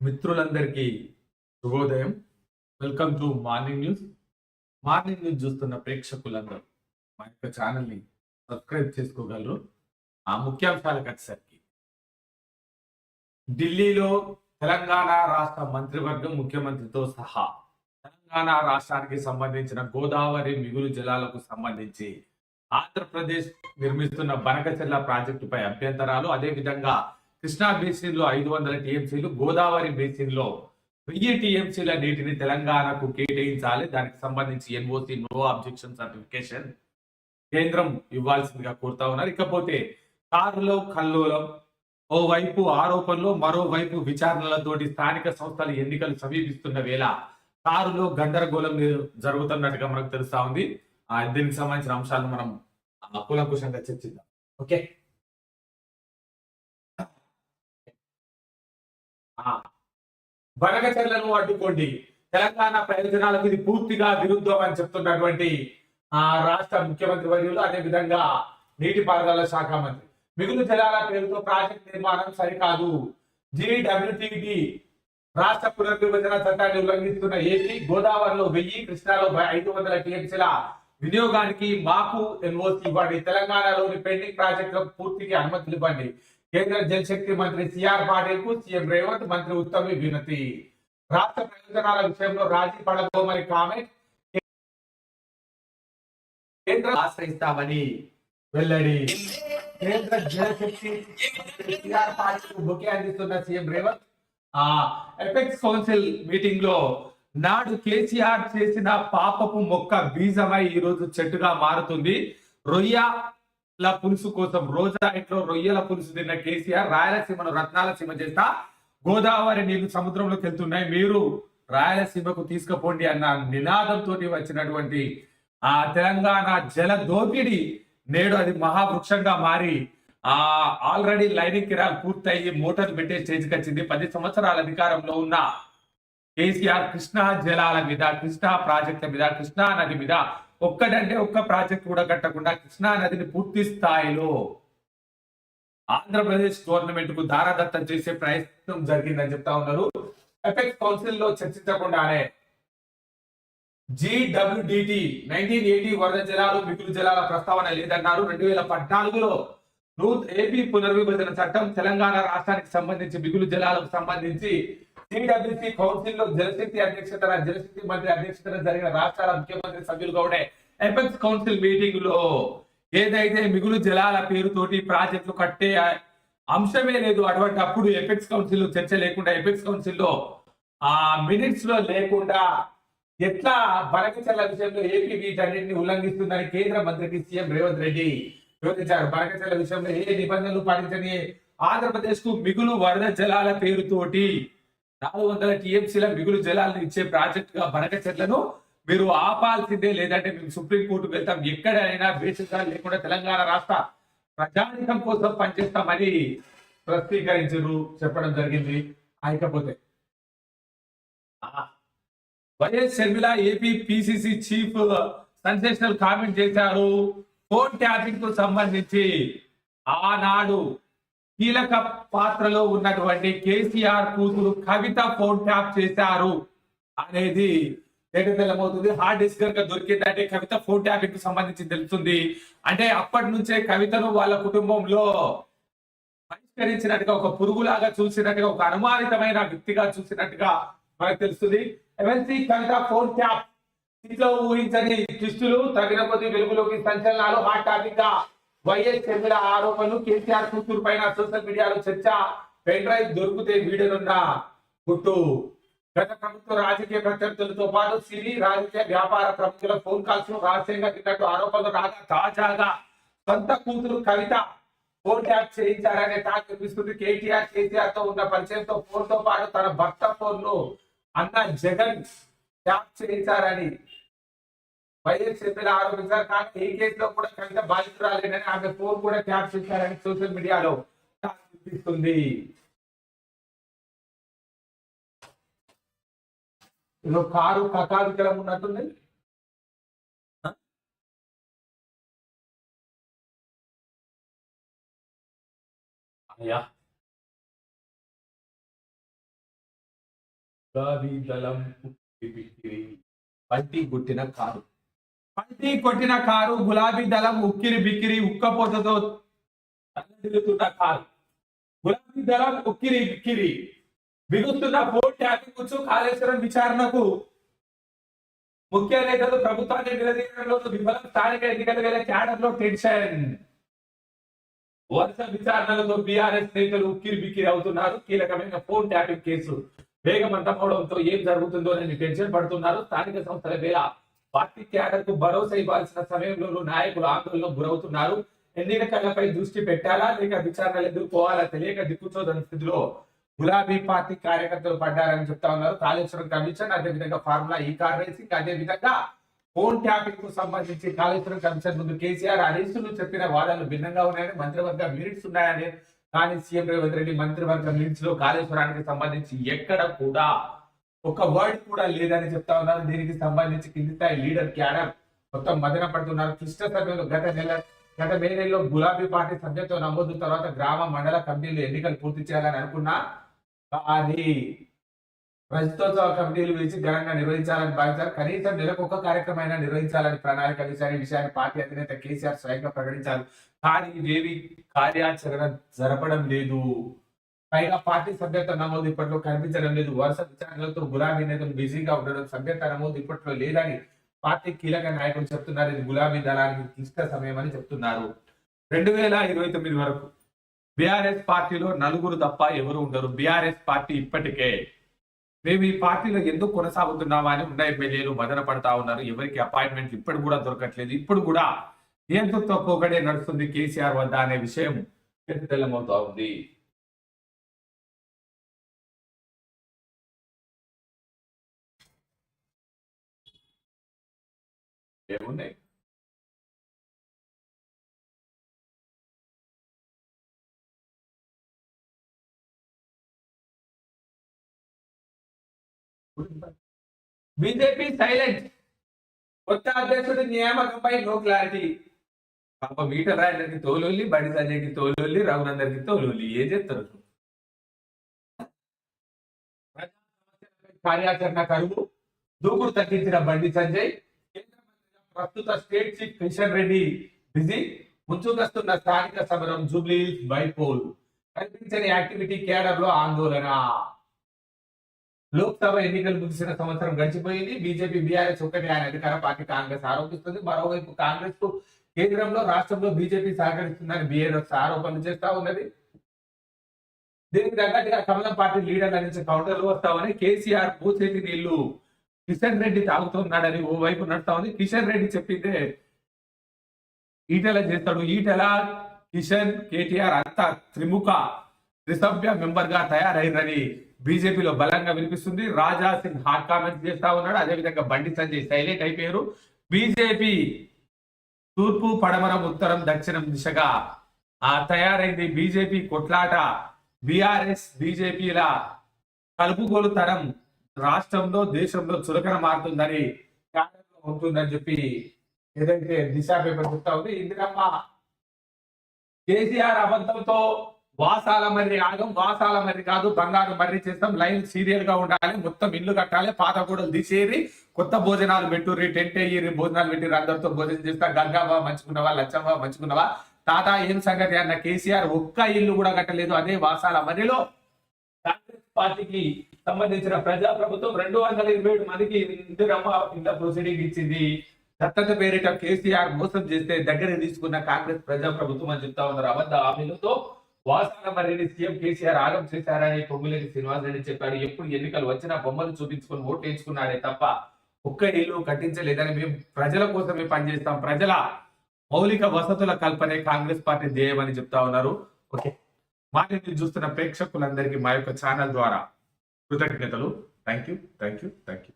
మిత్రులందరికీ శుభోదయం. Welcome to morning news morning news చూస్తున్న ప్రేక్షకులందరూ మా యొక్క ఛానల్ని సబ్స్క్రైబ్ చేసుకోగలరు. ఆ ముఖ్యాంశాలకు వచ్చేసరికి ఢిల్లీలో తెలంగాణ రాష్ట్ర మంత్రివర్గం ముఖ్యమంత్రితో సహా తెలంగాణ రాష్ట్రానికి సంబంధించిన గోదావరి మిగులు జలాలకు సంబంధించి ఆంధ్రప్రదేశ్ నిర్మిస్తున్న బనకచెర్ల ప్రాజెక్టుపై అభ్యంతరాలు అదేవిధంగా కృష్ణా బేసిన్లో ఐదు వందల టీఎంసీలు గోదావరి బేసిన్లో వెయ్యి టీఎంసీల నీటిని తెలంగాణకు కేటాయించాలి. దానికి సంబంధించి ఎన్ఓసి నో అబ్జెక్షన్ సర్టిఫికేషన్ కేంద్రం ఇవ్వాల్సిందిగా కోరుతా ఉన్నారు. ఇకపోతే కారులో కల్లోలం ఓవైపు ఆరోపణలు మరోవైపు విచారణలతోటి స్థానిక సంస్థల ఎన్నికలు సమీపిస్తున్న వేళ కారులో గందరగోళం జరుగుతున్నట్టుగా మనకు తెలుస్తా ఉంది. ఆ దీనికి సంబంధించిన అంశాలను మనం కులంకుశంగా చర్చిద్దాం. ఓకే? ఆ, బనకచెర్లను అడ్డుకోండి. తెలంగాణ ప్రయోజనాలకు ఇది పూర్తిగా విరుద్ధం అని చెప్తున్నటువంటి ఆ రాష్ట్ర ముఖ్యమంత్రి వర్యులు అదే విధంగా నీటిపారుదల శాఖ మంత్రి. మిగులు జలాల పేరుతో ప్రాజెక్ట్ నిర్మాణం సరికాదు. జిడబ్ల్యూటీడి రాష్ట్ర పునర్విభజన చట్టాన్ని ఉల్లంఘిస్తున్న ఏపీ గోదావరిలో వెయ్యి కృష్ణాలో ఐదు వందల టీఎంసీల వినియోగానికి మాకు ఎన్ఓసి ఇవ్వండి. తెలంగాణలోని పెండింగ్ ప్రాజెక్టులకు పూర్తికి అనుమతులు ఇవ్వండి. కేంద్ర జలశక్తి మంత్రి సిఆర్ పాటిల్కు సీఎం రేవంత్ మంత్రి ఉత్తమ్ వినతి. రాష్ట్ర ప్రయోజనాల విషయంలో రాజీ పడబోమని కామెంట్ కేంద్రం ఆశ్రయిస్తామని వెల్లడి. కేంద్ర జలశక్తి సిఆర్ పాటిల్ బొకే అందిస్తున్న సీఎం రేవంత్ ఆ ఎపెక్స్ కౌన్సిల్ మీటింగ్లో నాడు కేసీఆర్ చేసిన పాపపు మొక్క బీజమై ఈ రోజు చెట్టుగా మారుతుంది. రొయ్య రొయ్యల పులుసు కోసం రోజా ఇంట్లో రొయ్యల పులుసు తిన్న కేసీఆర్ రాయలసీమను రత్నాలసీమ చేస్తా. గోదావరి నీళ్ళు సముద్రంలోకి వెళ్తున్నాయి. మీరు రాయలసీమకు తీసుకుపోండి అన్న నినాదంతో వచ్చినటువంటి ఆ తెలంగాణ జల దోపిడి నేడు అది మహావృక్షంగా మారి ఆ ఆల్రెడీ లైనింగ్ కిరాలు పూర్తయి మోటార్ పెట్టే స్టేజ్కి వచ్చింది. పది సంవత్సరాల అధికారంలో ఉన్న కేసీఆర్ కృష్ణా జలాల మీద కృష్ణా ప్రాజెక్టుల మీద కృష్ణా నది మీద ఒక్కటంటే ఒక్క ప్రాజెక్ట్ కూడా కట్టకుండా కృష్ణా నదిని పూర్తి స్థాయిలో ఆంధ్రప్రదేశ్ గవర్నమెంట్కు దారాదత్తం చేసే ప్రయత్నం జరిగిందని చెప్తా ఉన్నారు. ఎపెక్స్ కౌన్సిల్లో చర్చించకుండానే జిడబ్ల్యూడిటి నైన్టీన్ ఎయిటీ వరద జలాలు మిగులు జలాల ప్రస్తావన లేదన్నారు. రెండు వేల పద్నాలుగులో నూత్ ఏపీ పునర్విభజన చట్టం తెలంగాణ రాష్ట్రానికి సంబంధించి మిగులు జలాలకు సంబంధించి సిడబ్ల్యూసి కౌన్సిల్లో జలశక్తి అధ్యక్షతన జలశక్తి మంత్రి అధ్యక్షతన జరిగిన రాష్ట్రాల ముఖ్యమంత్రి సభ్యులుగా ఉండే ఎపెక్స్ కౌన్సిల్ మీటింగ్లో ఏదైతే మిగులు జలాల పేరుతోటి ప్రాజెక్టులు కట్టే అంశమే లేదు అటువంటి అప్పుడు ఎపెక్స్ కౌన్సిల్లో చర్చ లేకుండా ఎపెక్స్ కౌన్సిల్లో ఆ మినిట్స్లో లేకుండా ఎట్లా బనకచర్ల విషయంలో ఏపీ వీటన్నింటిని ఉల్లంఘిస్తుందని కేంద్ర మంత్రికి సీఎం రేవంత్ రెడ్డి వివరించారు. బనకచర్ల విషయంలో ఏ నిబంధనలు పాటించని ఆంధ్రప్రదేశ్కు మిగులు వరద జలాల పేరుతోటి నాలుగు వందల టీఎంసీల మిగులు జలాలను ఇచ్చే ప్రాజెక్ట్గా బనకచెర్లను మీరు ఆపాల్సిందే లేదంటే మేము సుప్రీంకోర్టుకు వెళ్తాం. ఎక్కడైనా బేసిక్గా లేకుండా తెలంగాణ రాష్ట్ర ప్రజానికం కోసం పనిచేస్తామని ప్రస్తుతీకరించారు చెప్పడం జరిగింది అయికపోతే YS Sharmila AP PCC chief sensational comment చేశారు. ఫోన్ ట్యాపింగ్కు సంబంధించి ఆనాడు కీలక పాత్రలో ఉన్నటువంటి కేసీఆర్ కూతురు కవిత ఫోన్ ట్యాప్ చేశారు. అనేది తెలమవుతుంది హార్డ్ డిస్క్ కనుక దొరికిందంటే కవిత ఫోన్ ట్యాపింగ్కు సంబంధించి తెలుస్తుంది. అంటే అప్పటి నుంచే కవితను వాళ్ళ కుటుంబంలో పరిష్కరించినట్టుగా ఒక పురుగులాగా చూసినట్టుగా ఒక అనుమానితమైన వ్యక్తిగా చూసినట్టుగా మనకు తెలుస్తుంది. MLC Kavitha phone tap. ఇంట్లో ఊహించని ట్విస్టులు తగిన కొద్ది వెలుగులోకి సంచలనాలు హాట్ టాపిక్గా వైఎస్ షర్మిల ఆరోపణలు కేసీఆర్ కూతురు పైన సోషల్ మీడియాలో చర్చ. పెన్ డ్రైవ్ దొరికితే వీడియోనున్న గుట్టు. గత ప్రభుత్వ రాజకీయ ప్రత్యర్థులతో పాటు సిరి రాజకీయ వ్యాపార ప్రముఖుల ఫోన్ కాల్స్ రహస్యంగా తిన్నట్టు ఆరోపణలు రాగా తాజాగా సొంత కూతురు కవిత ఫోన్ ట్యాప్ చేయించారనే టాక్ వినిపిస్తుంది. కేటీఆర్ కేసీఆర్తో ఉన్న పరిచయంతో ఫోన్తో పాటు తన భర్త ఫోన్ను అన్న జగన్ ట్యాప్ చేయించారని వైఎస్ చెప్పిన ఆరోపించారు కానీ ఈ కేసులో కూడా కవిత బాధితురాలేనని ఆమె ఫోన్ కూడా ట్యాప్ చేశారని సోషల్ మీడియాలో చూపిస్తుంది వినిపిస్తుంది. ఇదో కారు కకాలికలం ఉన్నట్టుంది. అయ్యా. గులాబీ దళం ఉక్కిరి గుట్టిన కారు. పంటి కొట్టిన కారు గులాబీ దళం ఉక్కిరి బిక్కిరి ఉక్కపోతతో తల్లడిల్లుతున్న కారు. గులాబీ దళం ఉక్కిరి బిక్కిరి. బిగుస్తున్న ఫోన్ ట్యాపింగ్ కాళేశ్వరం విచారణకు ముఖ్య నేతలు ప్రభుత్వాన్ని నిలదీయడంలో విఫలం స్థానిక ఎన్నికల వేళ క్యాడర్లో టెన్షన్. వరుస విచారణలతో బీఆర్ఎస్ నేతలు ఉక్కిరి బిక్కిరి అవుతున్నారు. కీలకమైన ఫోన్ ట్యాపింగ్ కేసు వేగవంతం అవడంతో ఏం జరుగుతుందో అని టెన్షన్ పడుతున్నారు స్థానిక సంస్థల వేళ. పార్టీ క్యాడర్కు భరోసా ఇవ్వాల్సిన సమయంలోనూ నాయకులు ఆందోళనకు గురవుతున్నారు. ఎన్నికలపై దృష్టి పెట్టాలా లేక విచారణలు ఎదుర్కోవాలా తెలియక దిక్కుచోదని స్థితిలో గులాబీ పార్టీ కార్యకర్తలు పడ్డారని చెప్తా ఉన్నారు. కాళేశ్వరం కమిషన్ అదేవిధంగా ఫార్ములా ఈ కార్ రేసింగ్ అదే విధంగా ఫోన్ ట్యాపింగ్కు సంబంధించి కాళేశ్వరం కమిషన్ ముందు కేసీఆర్ హరీసులు చెప్పిన వాదనలు భిన్నంగా ఉన్నాయని మంత్రివర్గ మినిట్స్ ఉన్నాయని కానీ సీఎం రేవంత్ రెడ్డి మంత్రివర్గ మినిట్స్లో కాళేశ్వరానికి సంబంధించి ఎక్కడ కూడా ఒక వర్డ్ కూడా లేదని చెప్తా ఉన్నారు. దీనికి సంబంధించి కింది స్థాయి లీడర్ క్యాడర్ మొత్తం మదన పడుతున్నారు. క్లిష్ట సభ్యులు గత నెల గత మే నెలలో గులాబీ పార్టీ సభ్యత్వ నమోదు తర్వాత గ్రామ మండల కమిటీలు ఎన్నికలు పూర్తి చేయాలని అనుకున్నా. కానీ ప్రజతోత్సవ కమిటీలు వేసి ఘనంగా నిర్వహించాలని భావించారు. కనీసం నెలకు ఒక కార్యక్రమం నిర్వహించాలని ప్రణాళిక విషయాన్ని విషయాన్ని పార్టీ అధినేత కేసీఆర్ స్వయంగా ప్రకటించారు. కానీ ఇవేవి కార్యాచరణ జరపడం లేదు. పైగా పార్టీ సభ్యత్వ నమోదు ఇప్పట్లో కనిపించడం లేదు. వరుస విచారణలతో గులాబీ నేతలు బిజీగా ఉండడం సభ్యత్వ నమోదు ఇప్పట్లో లేదని పార్టీ కీలక నాయకులు చెప్తున్నారు. ఇది గులాబీ దళానికి క్లిష్ట సమయం అని చెప్తున్నారు. రెండు వేల ఇరవై తొమ్మిది వరకు బీఆర్ఎస్ పార్టీలో నలుగురు తప్ప ఎవరు ఉండరు. బీఆర్ఎస్ పార్టీ ఇప్పటికే. మేము ఈ పార్టీలో ఎందుకు కొనసాగుతున్నామా అని ఉన్న ఎమ్మెల్యేలు మదన పడతా ఉన్నారు. ఎవరికి అపాయింట్మెంట్ ఇప్పుడు కూడా దొరకట్లేదు. ఇప్పుడు కూడా నియంతృత్వ పోకడే నడుస్తుంది కేసీఆర్ వద్ద అనే విషయం తెల్లమవుతా ఉంది. ఏమున్నాయి బీజేపీ సైలెంట్ కొత్త అధ్యక్షుడి నియామకంపై నో క్లారిటీ పాప మీటర్ రాయడానికి తోలొల్లి బండి సంజయ్కి తోలొల్లి రఘునందర్కి తోలొల్లి. ఏం చేస్తారు? ప్రజా సమస్యలపై కార్యాచరణ కరువు. దూకుడు తగ్గించిన బండి సంజయ్. కేంద్ర మంత్రిగా ప్రస్తుత state chief Kishan Reddy busy. ముంచుకొస్తున్న స్థానిక సమరం జూబ్లీ బైపోల్. కనిపించని యాక్టివిటీ కేడర్లో ఆందోళన. లోక్సభ ఎన్నికలు ముగిసిన సంవత్సరం గడిచిపోయింది. బీజేపీ బీఆర్ఎస్ ఒకటి ఆయన అధికార పార్టీ కాంగ్రెస్ ఆరోపిస్తుంది. మరోవైపు కాంగ్రెస్కు కేంద్రంలో రాష్ట్రంలో బీజేపీ సహకరిస్తుందని బీఆర్ఎస్ ఆరోపణలు చేస్తా ఉన్నది. దీనికి తగ్గట్టుగా కమలం పార్టీ లీడర్ అందించే కౌంటర్లు వస్తామని కేసీఆర్ పూచేతి నీళ్ళు కిషన్ రెడ్డి తాగుతున్నాడని ఓ వైపు నడుస్తా ఉంది. కిషన్ రెడ్డి చెప్పిందే ఈటెల చేస్తాడు. ఈటెల కిషన్ కేటీఆర్ అంతా త్రిముఖ త్రిసభ్య మెంబర్గా తయారైందని బీజేపీలో బలంగా వినిపిస్తుంది. రాజా సింగ్ హాట్ కామెంట్స్ చేస్తా ఉన్నాడు. అదేవిధంగా బండి సంజయ్ సైలెంట్ అయిపోయారు. బీజేపీ తూర్పు పడమరం ఉత్తరం దక్షిణం దిశగా ఆ తయారైంది బీజేపీ కొట్లాట. బీఆర్ఎస్ బీజేపీల కలుపుగోలు తరం రాష్ట్రంలో దేశంలో చులకన మారుతుందని ఉంటుందని చెప్పి ఏదైతే దిశ పేపర్ చెప్తా ఉంది ఇందిరమ్మ కేసీఆర్ అబద్ధంతో వాసాల మర్రి ఆగం వాసాల మర్రి కాదు బంగారు మర్రి చేస్తాం లైన్ సీరియల్గా ఉండాలి మొత్తం ఇల్లు కట్టాలి పాత కూడలు తీసేరి కొత్త భోజనాలు పెట్టుర్రి టెంట్ అయ్యి భోజనాలు పెట్టి అందరితో భోజనం చేస్తా గంగావా మంచుకున్నవా లచ్చమ్మ మంచుకున్నవా? తాత ఏం సంగతి అన్న కేసీఆర్ ఒక్క ఇల్లు కూడా కట్టలేదు అదే వాసాల మర్రిలో. కాంగ్రెస్ పార్టీకి సంబంధించిన ప్రజా ప్రభుత్వం రెండు వందల ఇరవై ఏడు మందికి ఇందిరమ్మ ఇంత ప్రొసీడింగ్ ఇచ్చింది. దత్తత పేరిట కేసీఆర్ మోసం చేస్తే దగ్గర తీసుకున్న కాంగ్రెస్ ప్రజా ప్రభుత్వం అని చెప్తా ఉన్నారు. అబద్ధ హామీలతో వాసాల సీఎం కేసీఆర్ ఆగం చేశారని పొంగులేని శ్రీనివాస్ రెడ్డి చెప్పారు. ఎప్పుడు ఎన్నికలు వచ్చినా బొమ్మలు చూపించుకొని ఓటు వేయించుకున్నాడే తప్ప ఒక్క ఇల్లు కట్టించలేదని మేము ప్రజల కోసమే పనిచేస్తాం. ప్రజల మౌలిక వసతుల కల్పనే కాంగ్రెస్ పార్టీ ధ్యేయమని చెప్తా ఉన్నారు. ఓకే. మాటిని చూస్తున్న ప్రేక్షకులందరికీ మా యొక్క ఛానల్ ద్వారా కృతజ్ఞతలు. Thank you thank you thank you